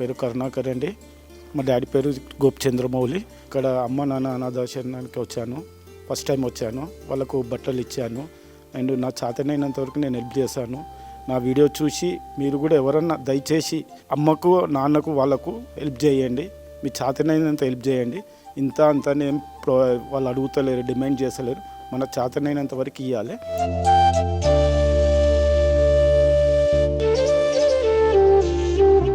పేరు కరుణాకర్ అండి. మా డాడీ పేరు గోపచంద్రమౌళి ఇక్కడ అమ్మ నాన్న అనాథాశ్రమానికి వచ్చాను. ఫస్ట్ టైం వచ్చాను. వాళ్ళకు బట్టలు ఇచ్చాను. అండ్ నా చేతనైనంత వరకు నేను హెల్ప్ చేశాను. నా వీడియో చూసి మీరు కూడా ఎవరన్నా దయచేసి అమ్మకు నాన్నకు వాళ్ళకు హెల్ప్ చేయండి. మీ చేతనైనంత హెల్ప్ చేయండి. ఇంత అంత నేను ప్రో వాళ్ళు అడుగుతలేరు డిమాండ్ చేస్తలేరు. మన చేతనైనంత వరకు ఇవ్వాలి